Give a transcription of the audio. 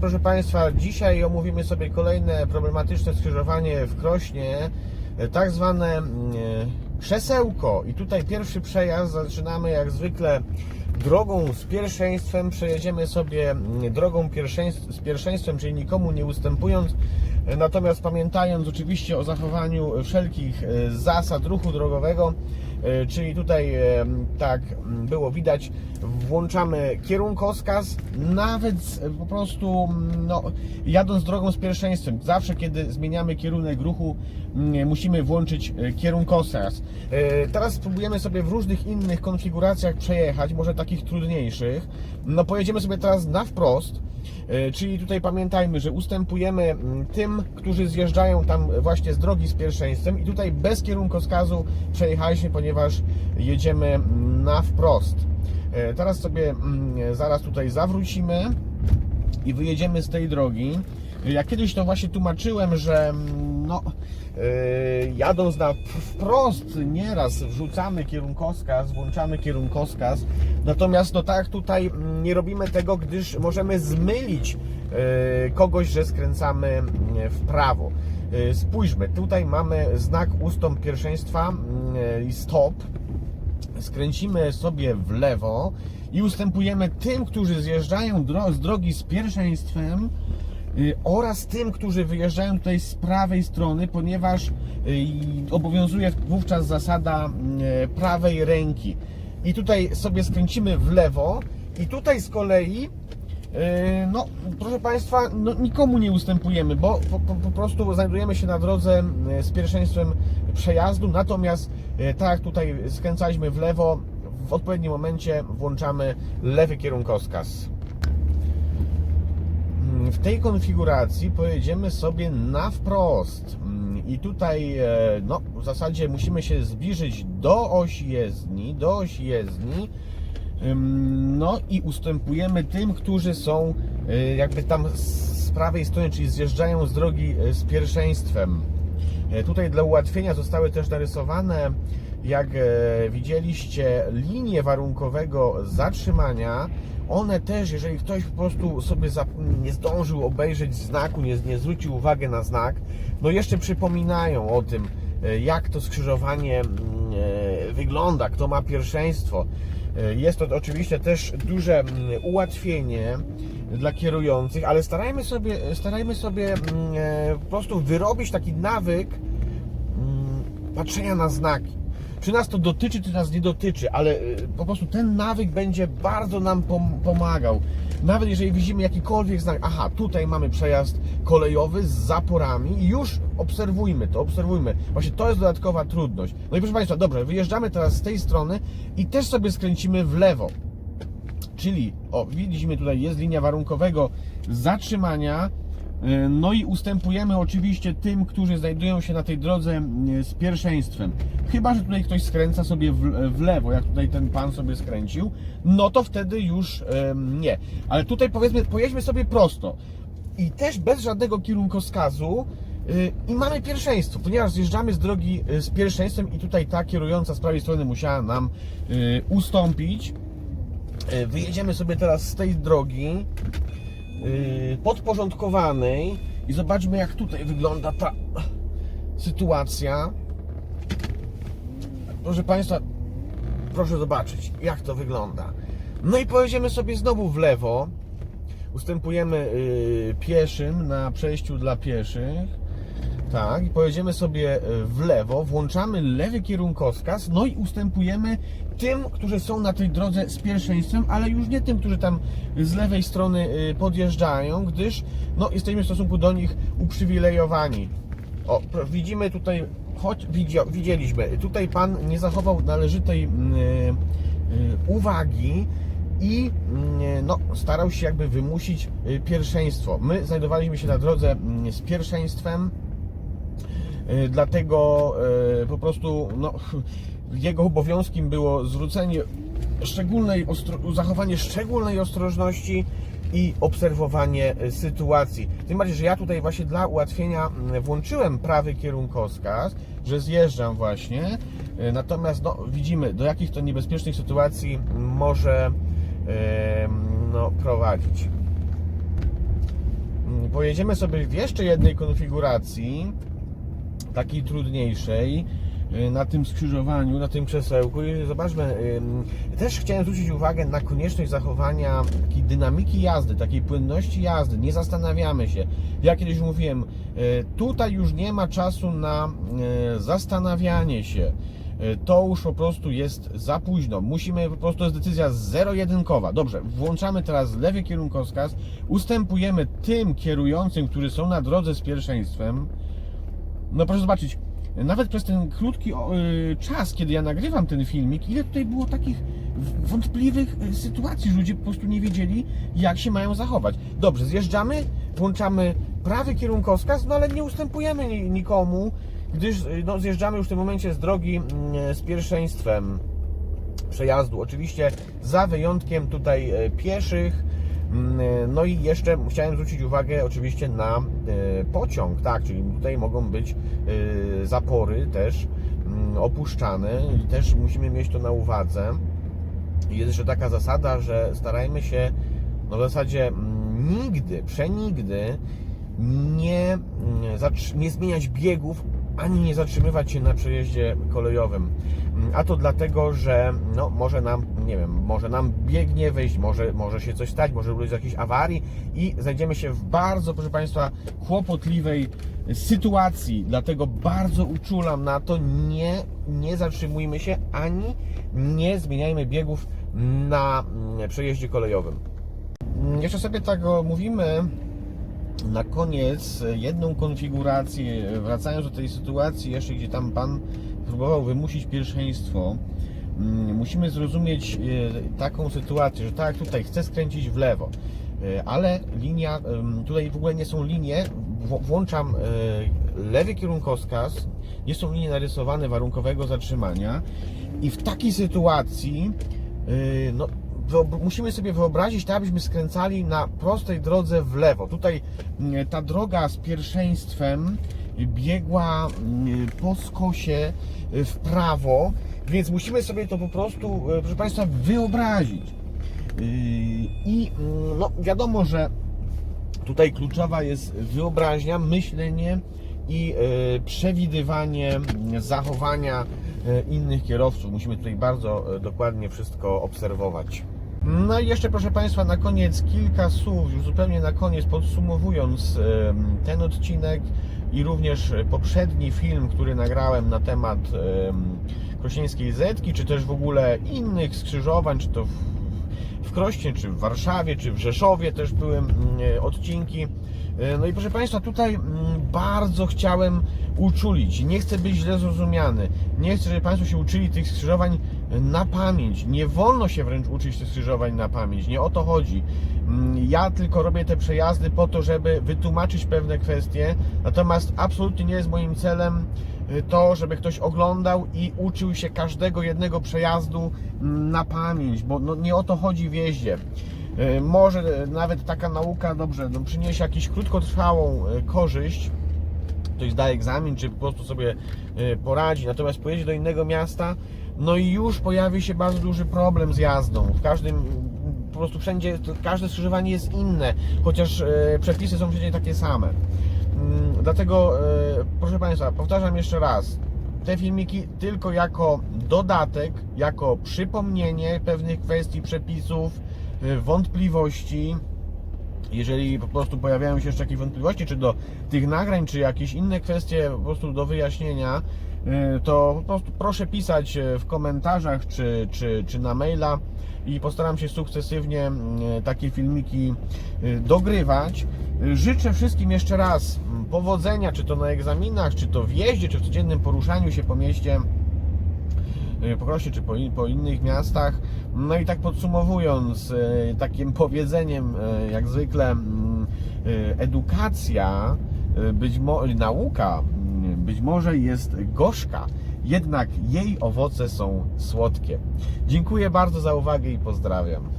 Proszę Państwa, dzisiaj omówimy sobie kolejne problematyczne skrzyżowanie w Krośnie, e, tak zwane mm, e, krzesełko. I tutaj pierwszy przejazd zaczynamy jak zwykle drogą z pierwszeństwem. Przejedziemy sobie mm, drogą pierwszeństw, z pierwszeństwem, czyli nikomu nie ustępując. Natomiast pamiętając oczywiście o zachowaniu wszelkich e, zasad ruchu drogowego, e, czyli tutaj e, tak m, było widać, włączamy kierunkowskaz, nawet po prostu m, no, jadąc drogą z pierwszeństwem. Zawsze kiedy zmieniamy kierunek ruchu, m, musimy włączyć kierunkowskaz. Teraz spróbujemy sobie w różnych innych konfiguracjach przejechać, może takich trudniejszych. No pojedziemy sobie teraz na wprost. E, Czyli tutaj pamiętajmy, że ustępujemy mm, tym, którzy zjeżdżają tam właśnie z drogi z pierwszeństwem i tutaj bez kierunkowskazu przejechaliśmy, ponieważ jedziemy mm, na wprost. E, Teraz sobie mm, zaraz tutaj zawrócimy i wyjedziemy z tej drogi. Ja kiedyś to właśnie tłumaczyłem, że no, yy, jadąc na wprost nieraz wrzucamy kierunkowskaz, włączamy kierunkowskaz, natomiast no tak tutaj mm, nie robimy tego, gdyż możemy zmylić yy, kogoś, że skręcamy mm, w prawo. Yy, Spójrzmy, tutaj mamy znak ustąp pierwszeństwa mm, i stop skręcimy sobie w lewo i ustępujemy tym, którzy zjeżdżają dro- z drogi z pierwszeństwem oraz tym, którzy wyjeżdżają tutaj z prawej strony, ponieważ y, obowiązuje wówczas zasada y, prawej ręki. I tutaj sobie skręcimy w lewo i tutaj z kolei No, proszę Państwa, no, nikomu nie ustępujemy, bo po, po, po prostu znajdujemy się na drodze z pierwszeństwem przejazdu, natomiast tak jak tutaj skręcaliśmy w lewo, w odpowiednim momencie włączamy lewy kierunkowskaz. Mm, W tej konfiguracji pojedziemy sobie na wprost Mm, i tutaj e, no, w zasadzie musimy się zbliżyć do osi jezdni, do osi jezdni No i ustępujemy tym, którzy są y, jakby tam z prawej strony, czyli zjeżdżają z drogi y, z pierwszeństwem. E, Tutaj dla ułatwienia zostały też narysowane, jak e, widzieliście, linie warunkowego zatrzymania. One też, jeżeli ktoś po prostu sobie nie zdążył obejrzeć znaku, nie, nie zwrócił uwagi na znak, no jeszcze przypominają o tym, e, jak to skrzyżowanie mm, e, wygląda, kto ma pierwszeństwo. Jest to oczywiście też duże mm, ułatwienie dla kierujących, ale starajmy sobie, starajmy sobie mm, po prostu wyrobić taki nawyk patrzenia na znaki. Czy nas to dotyczy, czy nas nie dotyczy, ale y, po prostu ten nawyk będzie bardzo nam pom- pomagał. Nawet jeżeli widzimy jakikolwiek znak, aha, tutaj mamy przejazd kolejowy z zaporami już obserwujmy to, obserwujmy. Właśnie to jest dodatkowa trudność. No i proszę Państwa, dobrze, wyjeżdżamy teraz z tej strony i też sobie skręcimy w lewo. Czyli, o, widzimy tutaj jest linia warunkowego zatrzymania. E, No i ustępujemy oczywiście tym, którzy znajdują się na tej drodze e, z pierwszeństwem. Chyba, że tutaj ktoś skręca sobie w, lewo, jak tutaj ten pan sobie skręcił, no to wtedy już em, nie. Ale tutaj powiedzmy, pojedźmy sobie prosto i też bez żadnego kierunkowskazu y, i mamy pierwszeństwo, ponieważ zjeżdżamy z drogi z pierwszeństwem i tutaj ta kierująca z prawej strony musiała nam ustąpić. Wyjedziemy sobie teraz z tej drogi podporządkowanej i zobaczmy jak tutaj wygląda ta sytuacja. Proszę Państwa, proszę zobaczyć jak to wygląda. No i pojedziemy sobie znowu w lewo. Ustępujemy y, pieszym na przejściu dla pieszych. Tak, i pojedziemy sobie y, w lewo, włączamy lewy kierunkowskaz, no i ustępujemy tym, którzy są na tej drodze z pierwszeństwem, ale już nie tym, którzy tam z lewej strony y, podjeżdżają, gdyż no, jesteśmy w stosunku do nich uprzywilejowani. O, widzimy tutaj, choć widzieliśmy, tutaj pan nie zachował należytej mm, y, y, uwagi i no, starał się jakby wymusić pierwszeństwo. My znajdowaliśmy się na drodze z pierwszeństwem, dlatego y, po prostu no, jego obowiązkiem było zwrócenie szczególnej, zachowanie szczególnej ostrożności i obserwowanie y, sytuacji. Tym bardziej, że ja tutaj właśnie dla ułatwienia mm, włączyłem prawy kierunkowskaz, że zjeżdżam właśnie, y, natomiast no, widzimy do jakich to niebezpiecznych sytuacji może no, prowadzić. pojedziemy sobie w jeszcze jednej konfiguracji, takiej trudniejszej, y, na tym skrzyżowaniu, na tym krzesełku i zobaczmy, ym, też chciałem zwrócić uwagę na konieczność zachowania takiej dynamiki jazdy, takiej płynności jazdy, nie zastanawiamy się. Ja kiedyś mówiłem, y, tutaj już nie ma czasu na y, zastanawianie się. Y, To już po prostu jest za późno. Musimy po prostu, jest decyzja zero-jedynkowa. Dobrze, włączamy teraz lewy kierunkowskaz, ustępujemy tym kierującym, którzy są na drodze z pierwszeństwem. No proszę zobaczyć, nawet przez ten krótki y, czas, kiedy ja nagrywam ten filmik, ile tutaj było takich wątpliwych y, sytuacji, że ludzie po prostu nie wiedzieli, jak się mają zachować. Dobrze, zjeżdżamy, włączamy prawy kierunkowskaz, no ale nie ustępujemy ni- nikomu, gdyż y, no, zjeżdżamy już w tym momencie z drogi mm, z pierwszeństwem przejazdu. Oczywiście za wyjątkiem tutaj pieszych. Mm, e, No i jeszcze chciałem zwrócić uwagę oczywiście na e, pociąg, tak, czyli tutaj mogą być e, zapory też mm, opuszczane i też musimy mieć to na uwadze. Jest jeszcze taka zasada, że starajmy się no w zasadzie mm, nigdy, przenigdy nie, nie zmieniać biegów ani nie zatrzymywać się na przejeździe kolejowym. A to dlatego, że no, może nam, nie wiem, może nam biegnie wejść, może, może się coś stać, może ulegć jakiejś awarii i znajdziemy się w bardzo, proszę Państwa, kłopotliwej sytuacji. Dlatego bardzo uczulam na to, nie, nie zatrzymujmy się ani nie zmieniajmy biegów na mm, przejeździe kolejowym. Jeszcze sobie tak mówimy na koniec jedną konfigurację, wracając do tej sytuacji jeszcze, gdzie tam Pan próbował wymusić pierwszeństwo, mm, musimy zrozumieć e, taką sytuację, że tak tutaj chcę skręcić w lewo, e, ale linia, tutaj w ogóle nie są linie, włączam e, lewy kierunkowskaz, nie są linie narysowane warunkowego zatrzymania i w takiej sytuacji no, musimy sobie wyobrazić, tak abyśmy skręcali na prostej drodze w lewo. Tutaj mm, ta droga z pierwszeństwem biegła mm, po skosie y, w prawo, więc musimy sobie to po prostu, y, proszę Państwa, wyobrazić. Yy, I mm, no, wiadomo, że Tutaj kluczowa jest wyobraźnia, myślenie i przewidywanie zachowania innych kierowców. Musimy tutaj bardzo dokładnie wszystko obserwować. No i jeszcze proszę Państwa, na koniec kilka słów, już zupełnie na koniec podsumowując ten odcinek i również poprzedni film, który nagrałem na temat Krośnieńskiej Zetki, czy też w ogóle innych skrzyżowań, czy to w w Krośnie, czy w Warszawie, czy w Rzeszowie też były mm, e, odcinki. E, No i proszę Państwa, tutaj mm, bardzo chciałem uczulić. Nie chcę być źle zrozumiany. Nie chcę, żeby Państwo się uczyli tych skrzyżowań na pamięć. Nie wolno się wręcz uczyć tych skrzyżowań na pamięć. Nie o to chodzi. Mm, Ja tylko robię te przejazdy po to, żeby wytłumaczyć pewne kwestie. Natomiast absolutnie nie jest moim celem y, to, żeby ktoś oglądał i uczył się każdego jednego przejazdu mm, na pamięć, bo no, nie o to chodzi w jeździe. Y, Może y, nawet taka nauka, dobrze, no, przyniesie jakąś krótkotrwałą y, korzyść, ktoś zda egzamin, czy po prostu sobie poradzi, natomiast pojedzie do innego miasta, no i już pojawi się bardzo duży problem z jazdą. W każdym, po prostu wszędzie, każde skrzyżowanie jest inne, chociaż przepisy są wszędzie takie same. Mm, Dlatego, proszę Państwa, powtarzam jeszcze raz, te filmiki tylko jako dodatek, jako przypomnienie pewnych kwestii, przepisów, wątpliwości, jeżeli po prostu pojawiają się jeszcze jakieś wątpliwości, czy do tych nagrań, czy jakieś inne kwestie po prostu do wyjaśnienia, y, to po prostu proszę pisać y, w komentarzach, czy, czy, czy na maila i postaram się sukcesywnie y, takie filmiki y, dogrywać. Y, Życzę wszystkim jeszcze raz powodzenia, czy to na egzaminach, czy to w jeździe, czy w codziennym poruszaniu się po mieście y, po Krośnie czy po, po innych miastach. No i tak podsumowując, y, takim powiedzeniem, y, jak zwykle, mm, y, edukacja, y, być mo- nauka y, być może jest gorzka, jednak jej owoce są słodkie. Dziękuję bardzo za uwagę i pozdrawiam.